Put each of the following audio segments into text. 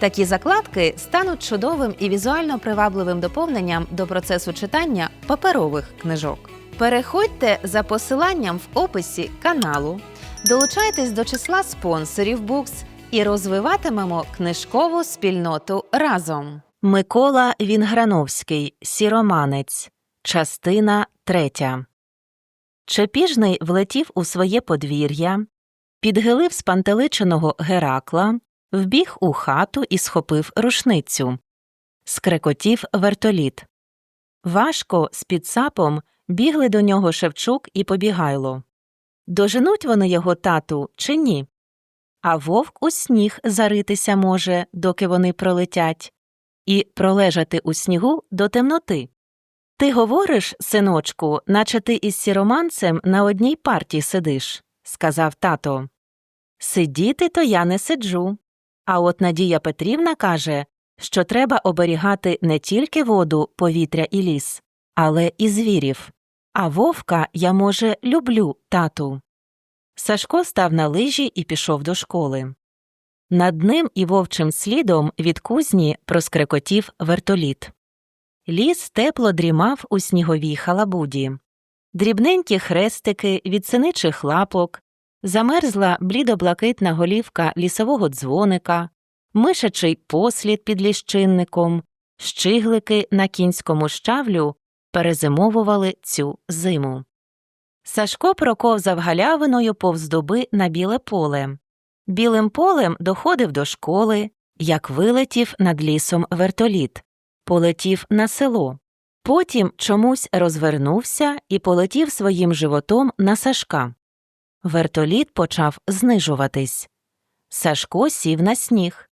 Такі закладки стануть чудовим і візуально привабливим доповненням до процесу читання паперових книжок. Переходьте за посиланням в описі каналу, долучайтесь до числа спонсорів Books і розвиватимемо книжкову спільноту разом. Микола Вінграновський, Сіроманець, частина третя. Чепіжний влетів у своє подвір'я, підгилив спантеличеного Геракла, вбіг у хату і схопив рушницю. Скрекотів вертоліт. Важко з підсапом бігли до нього Шевчук і Побігайло. Доженуть вони його тату чи ні? А вовк у сніг заритися може, доки вони пролетять і пролежати у снігу до темноти. Ти говориш, синочку, наче ти із сіроманцем на одній парті сидиш, сказав тато. Сидіти то я не сиджу. А от Надія Петрівна каже, що треба оберігати не тільки воду, повітря і ліс, але і звірів. А вовка я, може, люблю, тату. Сашко став на лижі і пішов до школи. Над ним і вовчим слідом від кузні проскрекотів вертоліт. Ліс тепло дрімав у сніговій халабуді. Дрібненькі хрестики від синичих лапок, замерзла блідоблакитна голівка лісового дзвоника, мишачий послід під ліщинником, щиглики на кінському щавлю перезимовували цю зиму. Сашко проковзав галявиною повз дуби на біле поле. Білим полем доходив до школи, як вилетів над лісом вертоліт, полетів на село. Потім чомусь розвернувся і полетів своїм животом на Сашка. Вертоліт почав знижуватись. Сашко сів на сніг.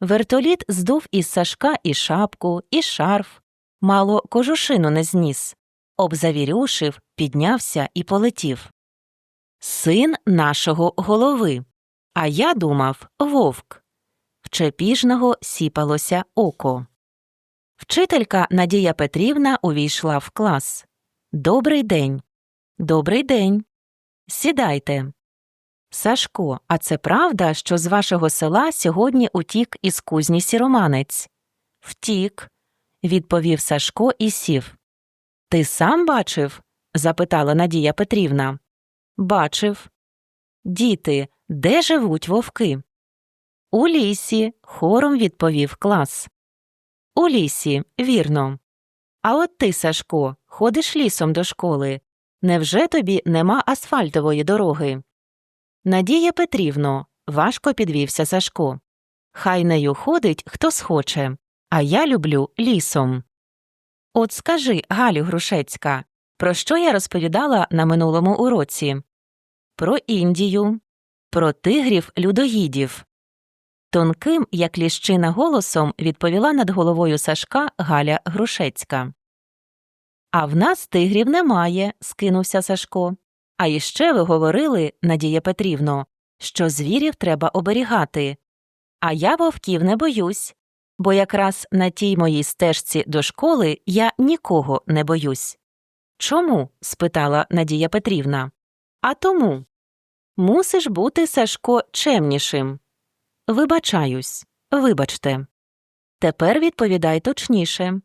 Вертоліт здув із Сашка і шапку, і шарф, мало кожушину не зніс, обзавірюшив, піднявся і полетів. Син нашого голови. А я думав вовк. В чепіжного сіпалося око. Вчителька Надія Петрівна увійшла в клас. Добрий день. Добрий день. Сідайте. Сашко, а це правда, що з вашого села сьогодні утік із кузні сіроманець? Втік, відповів Сашко і сів. Ти сам бачив? запитала Надія Петрівна. Бачив. Діти, де живуть вовки? У лісі, хором відповів клас. У лісі, вірно. А от ти, Сашко, ходиш лісом до школи. Невже тобі нема асфальтової дороги? Надія Петрівно, важко підвівся Сашко. Хай нею ходить, хто схоче, а я люблю лісом. От скажи, Галю Грушецька, про що я розповідала на минулому уроці? Про Індію, про тигрів людоїдів. Тонким, як ліщина голосом, відповіла над головою Сашка Галя Грушецька. А в нас тигрів немає, скинувся Сашко. А іще ви говорили, Надія Петрівно, що звірів треба оберігати. А я вовків не боюсь, бо якраз на тій моїй стежці до школи я нікого не боюсь. Чому? спитала Надія Петрівна. А тому. Мусиш бути, Сашко, чемнішим. Вибачаюсь, вибачте. Тепер відповідай точніше.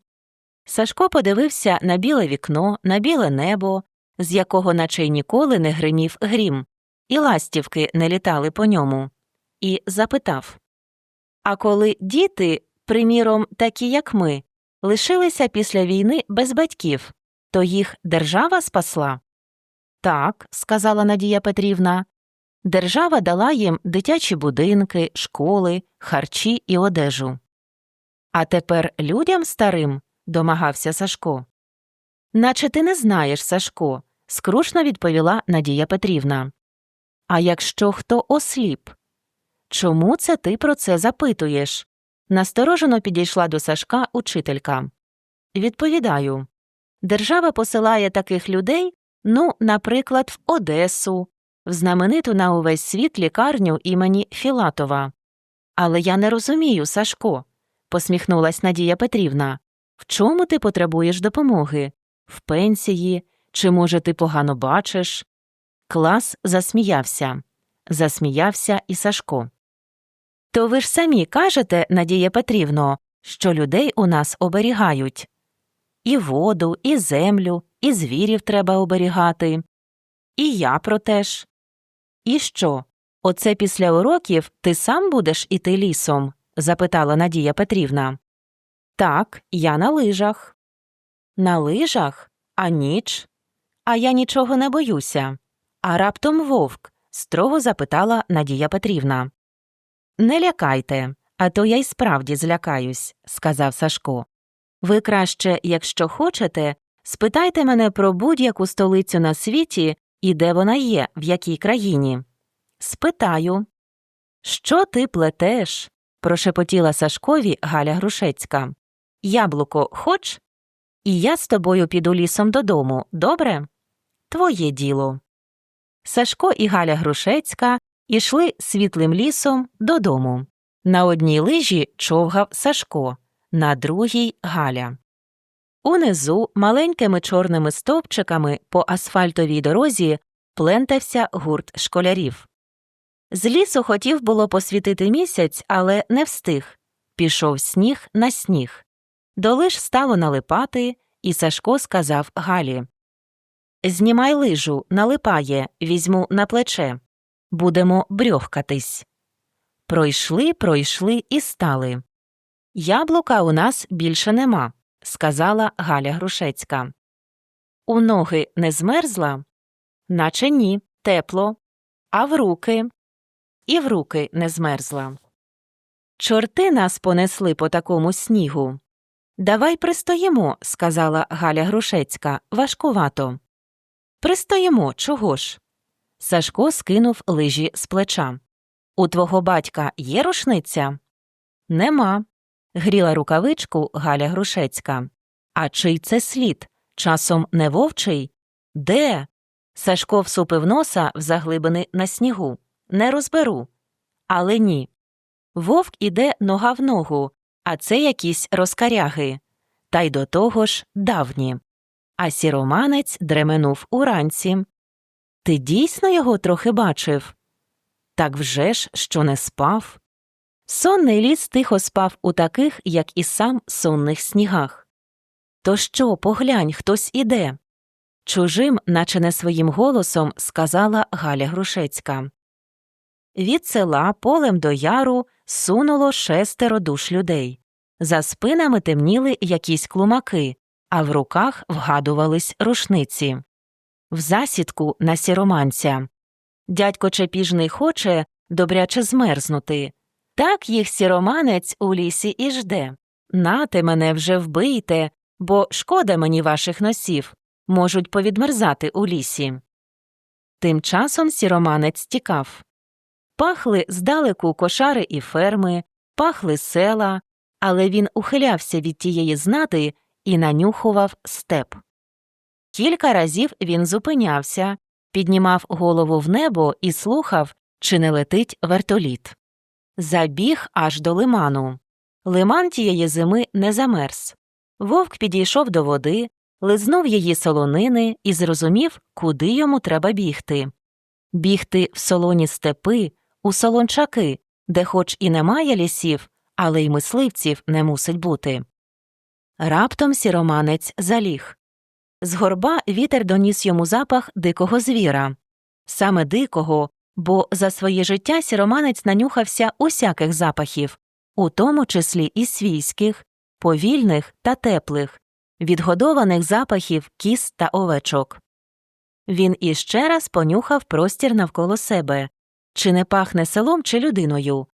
Сашко подивився на біле вікно, на біле небо, з якого наче й ніколи не гримів грім, і ластівки не літали по ньому, і запитав А коли діти приміром, такі як ми, лишилися після війни без батьків, то їх держава спасла? Так, сказала Надія Петрівна. Держава дала їм дитячі будинки, школи, харчі і одежу. А тепер людям старим, домагався Сашко. Наче ти не знаєш, Сашко, скрушно відповіла Надія Петрівна. А якщо хто осліп? Чому це ти про це запитуєш? Насторожено підійшла до Сашка учителька. Відповідаю Держава посилає таких людей, ну, наприклад, в Одесу, в знамениту на увесь світ лікарню імені Філатова. Але я не розумію, Сашко, посміхнулась Надія Петрівна. В чому ти потребуєш допомоги? В пенсії? Чи, може, ти погано бачиш? Клас засміявся. Засміявся і Сашко. То ви ж самі кажете, Надія Петрівно, що людей у нас оберігають. І воду, і землю, і звірів треба оберігати. І я про те ж. І що? Оце після уроків ти сам будеш іти лісом? запитала Надія Петрівна. Так, я на лижах. На лижах? А ніч? А я нічого не боюся. А раптом вовк? строго запитала Надія Петрівна. Не лякайте, а то я й справді злякаюсь, сказав Сашко. Ви краще, якщо хочете, спитайте мене про будь-яку столицю на світі і де вона є, в якій країні. Спитаю. Що ти плетеш? прошепотіла Сашкові Галя Грушецька. Яблуко хоч? І я з тобою піду лісом додому, добре? Твоє діло. Сашко і Галя Грушецька ішли світлим лісом додому. На одній лижі човгав Сашко, на другій Галя. Унизу маленькими чорними стовпчиками по асфальтовій дорозі плентався гурт школярів. З лісу хотів було посвітити місяць, але не встиг. Пішов сніг на сніг. До лиж стало налипати, і Сашко сказав Галі Знімай лижу, налипає, візьму на плече. Будемо брьохкатись. Пройшли, пройшли і стали. Яблука у нас більше нема, сказала Галя Грушецька. У ноги не змерзла? Наче ні, тепло. А в руки? І в руки не змерзла. Чорти нас понесли по такому снігу. Давай пристоїмо, сказала Галя Грушецька, важкувато. Пристоїмо, чого ж? Сашко скинув лижі з плеча. У твого батька є рушниця? Нема. Гріла рукавичку Галя Грушецька. А чий це слід? Часом не вовчий? Де? Сашко всупив носа в заглибини на снігу. Не розберу. Але ні. Вовк іде нога в ногу, а це якісь розкаряги. Та й до того ж давні. А сіроманець дременув уранці. Ти дійсно його трохи бачив? Так вже ж, що не спав. Сонний ліс тихо спав у таких, як і сам сонних снігах. То що, поглянь, хтось іде. Чужим, наче не своїм голосом, сказала Галя Грушецька. Від села полем до яру сунуло шестеро душ людей. За спинами темніли якісь клумаки, а в руках вгадувались рушниці. В засідку на сіроманця. Дядько Чепіжний хоче добряче змерзнути. Так їх сіроманець у лісі і жде. Нате мене вже вбийте, бо шкода мені ваших носів, можуть повідмерзати у лісі. Тим часом сіроманець тікав. Пахли здалеку кошари і ферми, пахли села, але він ухилявся від тієї знати і нанюхував степ. Кілька разів він зупинявся, піднімав голову в небо і слухав, чи не летить вертоліт. Забіг аж до лиману. Лиман тієї зими не замерз. Вовк підійшов до води, лизнув її солонини і зрозумів, куди йому треба бігти. Бігти в солоні степи, у солончаки, де хоч і немає лісів, але й мисливців не мусить бути. Раптом сіроманець заліг. З горба вітер доніс йому запах дикого звіра. Саме дикого, бо за своє життя сіроманець нанюхався усяких запахів, у тому числі і свійських, повільних та теплих, відгодованих запахів кіз та овечок. Він іще раз понюхав простір навколо себе, чи не пахне селом чи людиною,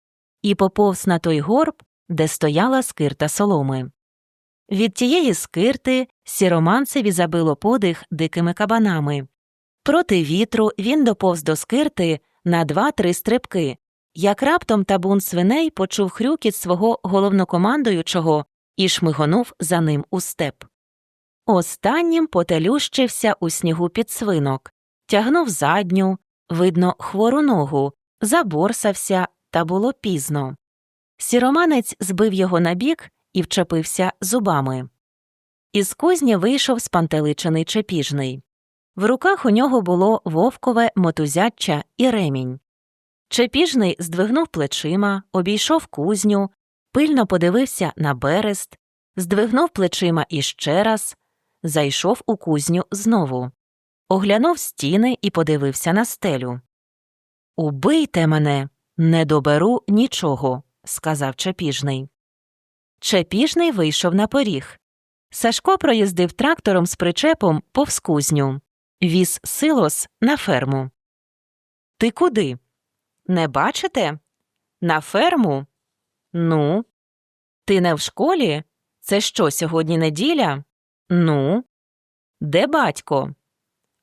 і поповз на той горб, де стояла скирта соломи. Від тієї скирти сіроманцеві забило подих дикими кабанами. Проти вітру він доповз до скирти на два-три стрибки, як раптом табун свиней почув хрюкіт свого головнокомандуючого і шмигонув за ним у степ. Останнім потелющився у снігу підсвинок, тягнув задню, видно, хвору ногу, заборсався, та було пізно. Сіроманець збив його на бік і вчепився зубами. Із кузні вийшов спантеличений чепіжний. В руках у нього було вовкове мотузяча і ремінь. Чепіжний здвигнув плечима, обійшов кузню, пильно подивився на берест, здвигнув плечима іще раз, зайшов у кузню знову, оглянув стіни і подивився на стелю. Убийте мене, не доберу нічого, сказав Чепіжний. Чепіжний вийшов на поріг. Сашко проїздив трактором з причепом повз кузню, віз силос на ферму. Ти куди? Не бачите? На ферму? Ну. Ти не в школі? Це що, сьогодні неділя? Ну. Де батько?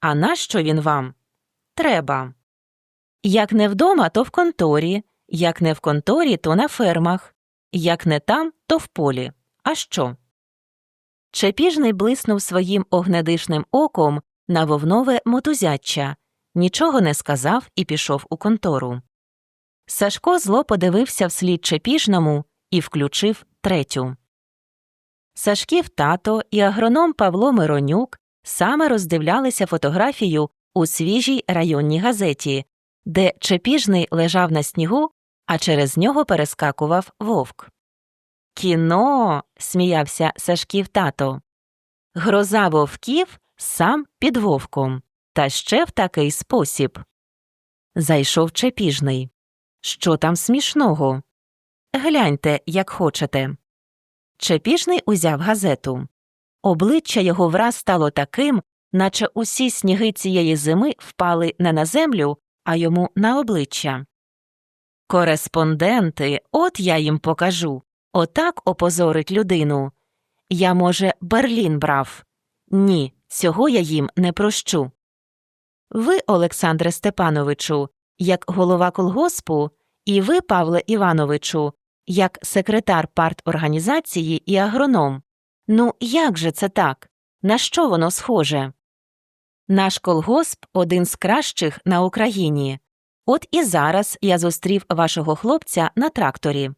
А нащо він вам? Треба. Як не вдома, то в конторі, як не в конторі, то на фермах, як не там, то в полі. А що? Чепіжний блиснув своїм огнедишним оком на вовнове мотузяча, нічого не сказав і пішов у контору. Сашко зло подивився вслід Чепіжному і включив третю. Сашків тато і агроном Павло Миронюк саме роздивлялися фотографію у свіжій районній газеті, де Чепіжний лежав на снігу, а через нього перескакував вовк. Кіно. сміявся Сашків тато. Гроза вовків сам під вовком, та ще в такий спосіб. Зайшов Чепіжний. Що там смішного? Гляньте, як хочете. Чепіжний узяв газету. Обличчя його враз стало таким, наче усі сніги цієї зими впали не на землю, а йому на обличчя. Кореспонденти, от я їм покажу. Отак опозорить людину. Я, може, Берлін брав. Ні, цього я їм не прощу. Ви, Олександре Степановичу, як голова колгоспу, і ви, Павле Івановичу, як секретар парторганізації і агроном. Ну, як же це так? На що воно схоже? Наш колгосп один з кращих на Україні. От і зараз я зустрів вашого хлопця на тракторі.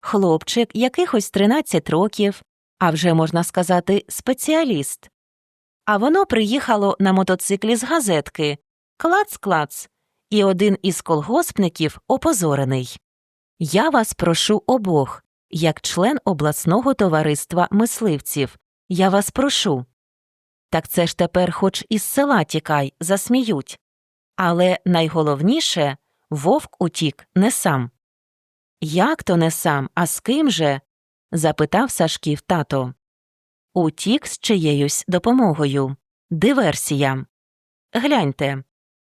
Хлопчик якихось 13 років, а вже можна сказати, спеціаліст. А воно приїхало на мотоциклі з газетки клац-клац, і один із колгоспників опозорений. Я вас прошу обох, як член обласного товариства мисливців. Я вас прошу. Так це ж тепер хоч із села тікай, засміють. Але найголовніше вовк утік не сам. Як то не сам, а з ким же? запитав Сашків тато. Утік з чиєюсь допомогою. Диверсія. Гляньте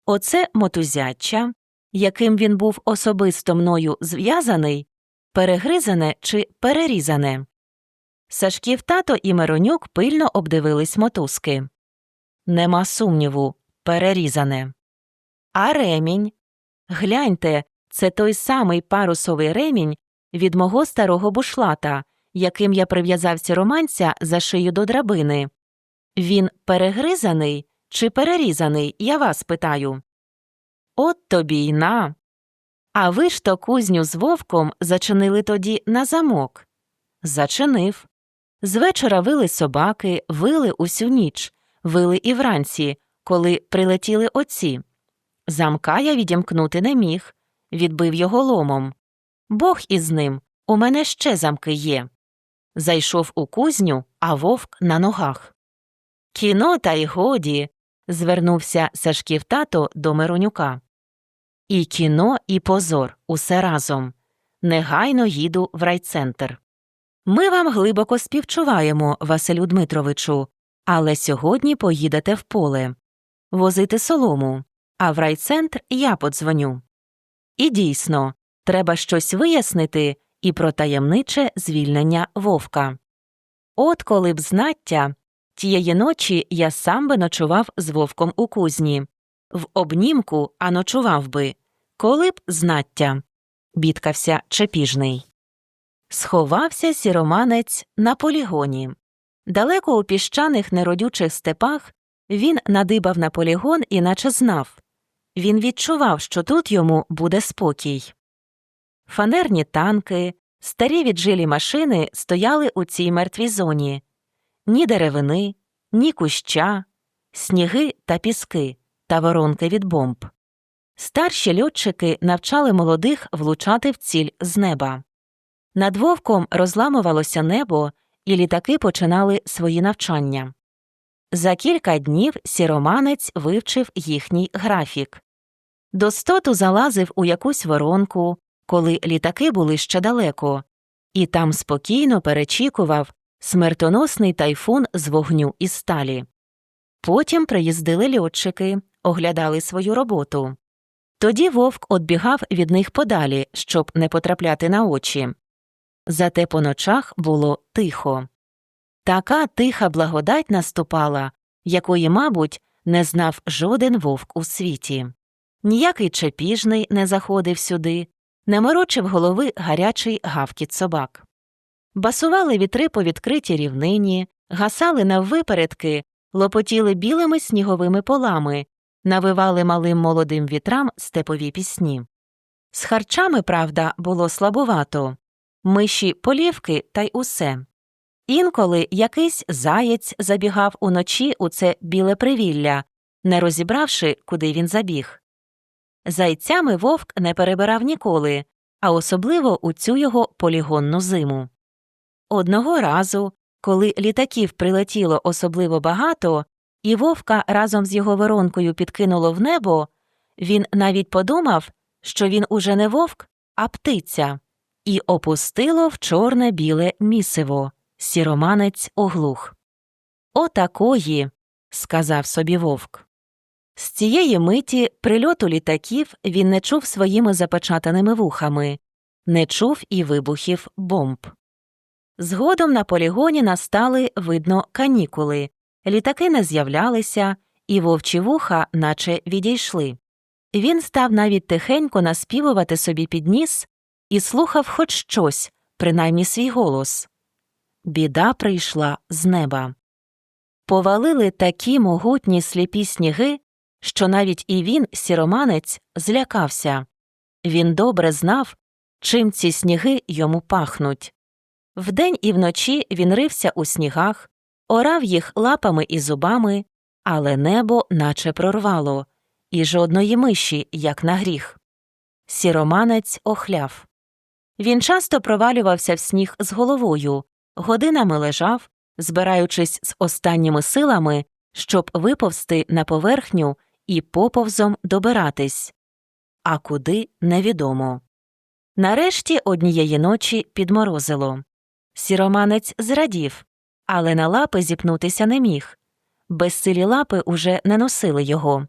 оце мотузяча, яким він був особисто мною зв'язаний, перегризане чи перерізане. Сашків тато і Миронюк пильно обдивились мотузки. Нема сумніву, перерізане. А ремінь. Гляньте, це той самий парусовий ремінь від мого старого бушлата, яким я прив'язав сіроманця за шию до драбини. Він перегризаний чи перерізаний, я вас питаю. От тобі й на. А ви ж то кузню з вовком зачинили тоді на замок. Зачинив. Звечора вили собаки, вили усю ніч, вили і вранці, коли прилетіли оці. Замка я відімкнути не міг, відбив його ломом. Бог із ним, у мене ще замки є. Зайшов у кузню, а вовк на ногах. Кіно, та й годі. звернувся Сашків тато до Миронюка. І кіно, і позор усе разом. Негайно їду в райцентр. Ми вам глибоко співчуваємо, Василю Дмитровичу, але сьогодні поїдете в поле. Возити солому, а в райцентр я подзвоню. І дійсно, треба щось вияснити і про таємниче звільнення вовка. От коли б знаття, тієї ночі я сам би ночував з вовком у кузні, в обнімку, а ночував би, коли б знаття, бідкався чепіжний. Сховався сіроманець на полігоні. Далеко у піщаних неродючих степах він надибав на полігон і наче знав. Він відчував, що тут йому буде спокій. Фанерні танки, старі віджилі машини стояли у цій мертвій зоні. Ні деревини, ні куща, сніги та піски та воронки від бомб. Старші льотчики навчали молодих влучати в ціль з неба. Над вовком розламувалося небо, і літаки починали свої навчання. За кілька днів сіроманець вивчив їхній графік. До стоту залазив у якусь воронку, коли літаки були ще далеко, і там спокійно перечікував смертоносний тайфун з вогню і сталі. Потім приїздили льотчики, оглядали свою роботу. Тоді вовк одбігав від них подалі, щоб не потрапляти на очі. Зате по ночах було тихо. Така тиха благодать наступала, якої, мабуть, не знав жоден вовк у світі. Ніякий чепіжний не заходив сюди, не морочив голови гарячий гавкіт собак. Басували вітри по відкритій рівнині, гасали наввипередки, лопотіли білими сніговими полами, навивали малим молодим вітрам степові пісні. З харчами, правда, було слабувато миші полівки та й усе. Інколи якийсь заєць забігав уночі у це біле привілля, не розібравши, куди він забіг. Зайцями вовк не перебирав ніколи, а особливо у цю його полігонну зиму. Одного разу, коли літаків прилетіло особливо багато, і вовка разом з його воронкою підкинуло в небо, він навіть подумав, що він уже не вовк, а птиця, і опустило в чорне біле місиво. Сіроманець оглух. Отакої, сказав собі вовк. З цієї миті прильоту літаків він не чув своїми запечатаними вухами, не чув і вибухів бомб. Згодом на полігоні настали, видно, канікули, літаки не з'являлися, і вовчі вуха наче відійшли. Він став навіть тихенько наспівувати собі під ніс і слухав хоч щось, принаймні свій голос. Біда прийшла з неба. Повалили такі могутні сліпі сніги, що навіть і він, сіроманець, злякався. Він добре знав, чим ці сніги йому пахнуть. Вдень і вночі він рився у снігах, орав їх лапами і зубами, але небо наче прорвало, і жодної миші, як на гріх. Сіроманець охляв. Він часто провалювався в сніг з головою, годинами лежав, збираючись з останніми силами, щоб виповзти на поверхню і поповзом добиратись. А куди невідомо. Нарешті однієї ночі підморозило. Сіроманець зрадів, але на лапи зіпнутися не міг. Безсилі лапи уже не носили його.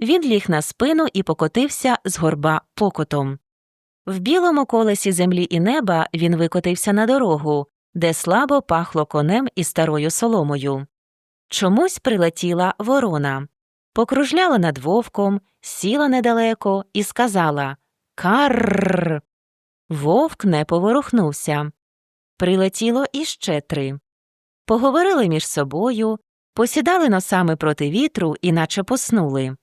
Він ліг на спину і покотився з горба покотом. В білому колесі землі і неба він викотився на дорогу, де слабо пахло конем і старою соломою. Чомусь прилетіла ворона, покружляла над вовком, сіла недалеко і сказала Карр. Вовк не поворухнувся. Прилетіло іще три. Поговорили між собою, посідали носами проти вітру і наче поснули.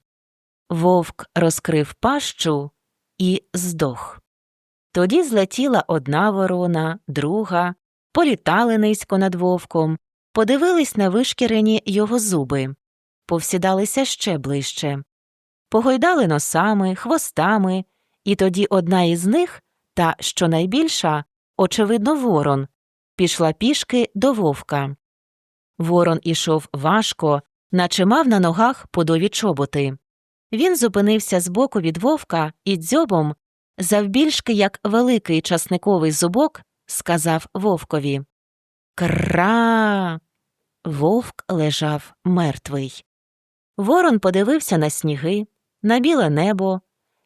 Вовк розкрив пащу і здох. Тоді злетіла одна ворона, друга, політали низько над вовком, подивились на вишкірені його зуби, повсідалися ще ближче, погойдали носами, хвостами, і тоді одна із них, та що найбільша, очевидно, ворон, пішла пішки до вовка. Ворон ішов важко, наче мав на ногах подові чоботи. Він зупинився збоку від вовка і дзьобом завбільшки як великий часниковий зубок, сказав вовкові Кра. Вовк лежав мертвий. Ворон подивився на сніги, на біле небо,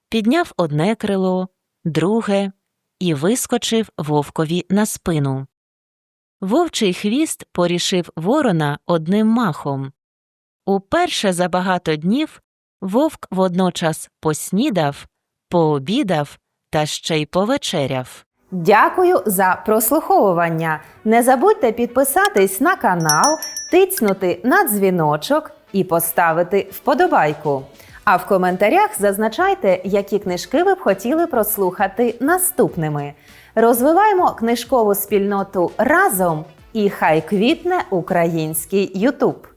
підняв одне крило, друге і вискочив вовкові на спину. Вовчий хвіст порішив ворона одним махом. Уперше за багато днів вовк водночас поснідав, пообідав та ще й повечеряв. Дякую за прослуховування. Не забудьте підписатись на канал, тицнути на дзвіночок і поставити вподобайку. А в коментарях зазначайте, які книжки ви б хотіли прослухати наступними. Розвиваємо книжкову спільноту разом і хай квітне український Ютуб.